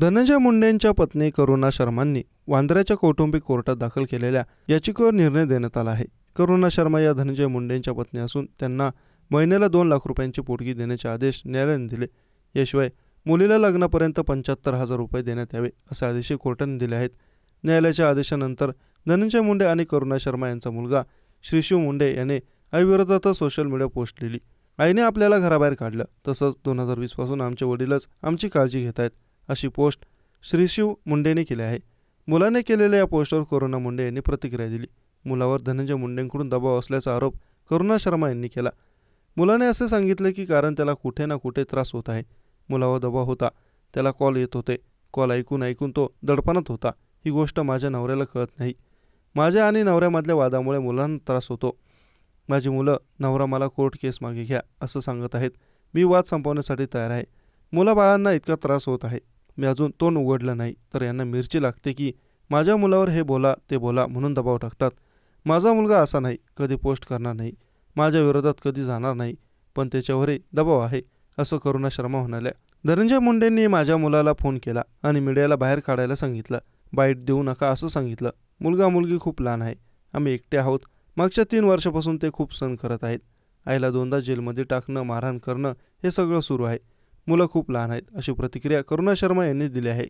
धनंजय मुंडेंच्या पत्नी करुणा शर्मांनी वांद्र्याच्या कौटुंबिक कोर्टात दाखल केलेल्या याचिकेवर निर्णय देण्यात आला आहे. करुणा शर्मा या धनंजय मुंडेंच्या पत्नी असून त्यांना महिन्याला दोन लाख रुपयांची पोटगी देण्याचे आदेश न्यायालयाने दिले. याशिवाय मुलीला लग्नापर्यंत पंच्याहत्तर हजार रुपये देण्यात यावे असे आदेशही कोर्टाने दिले आहेत. न्यायालयाच्या आदेशानंतर धनंजय मुंडे आणि करुणा शर्मा यांचा मुलगा श्रीशिव मुंडे याने आईविरोधात सोशल मीडिया पोस्ट लिहिली आईने आपल्याला घराबाहेर काढलं. तसंच दोन हजार वीसपासून आमचे वडीलच आमची काळजी घेत आहेत. अशी पोस्ट श्रीशिव मुंडेने केली आहे. मुलाने केलेल्या या पोस्टवर करुणा मुंडे यांनी प्रतिक्रिया दिली. मुलावर धनंजय मुंडेंकडून दबाव असल्याचा आरोप करुणा शर्मा यांनी केला. मुलाने असे सांगितले की कारण त्याला कुठे ना कुठे त्रास होत आहे. मुलावर दबाव होता. त्याला कॉल येत होते. कॉल ऐकून ऐकून तो दडपणात होता. ही गोष्ट माझ्या नवऱ्याला कळत नाही. माझ्या आणि नवऱ्यामधल्या वादामुळे मुलांना त्रास होतो. माझी मुलं नवरा मला कोर्ट केस मागे घ्या असं सांगत आहेत. मी वाद संपवण्यासाठी तयार आहे. मुलाबाळांना इतका त्रास होत आहे. मी अजून तोंड उघडलं नाही. तर यांना मिरची लागते की माझ्या मुलावर हे बोला ते बोला म्हणून दबाव टाकतात. माझा मुलगा असा नाही कधी पोस्ट करणार नाही. माझ्या विरोधात कधी जाणार नाही. पण त्याच्यावरही दबाव आहे असं करुणा शर्मा म्हणाल्या. धनंजय मुंडेंनी माझ्या मुलाला फोन केला आणि मीडियाला बाहेर काढायला सांगितलं. बाईट देऊ नका असं सांगितलं. मुलगा मुलगी खूप लहान आहे. आम्ही एकटे आहोत. मागच्या तीन वर्षापासून ते खूप सण करत आहेत. आईला दोनदा जेलमध्ये टाकणं मारहाण करणं हे सगळं सुरू आहे. मुलं खूप लहान आहेत अशी प्रतिक्रिया करुणा शर्मा यांनी दिली आहे.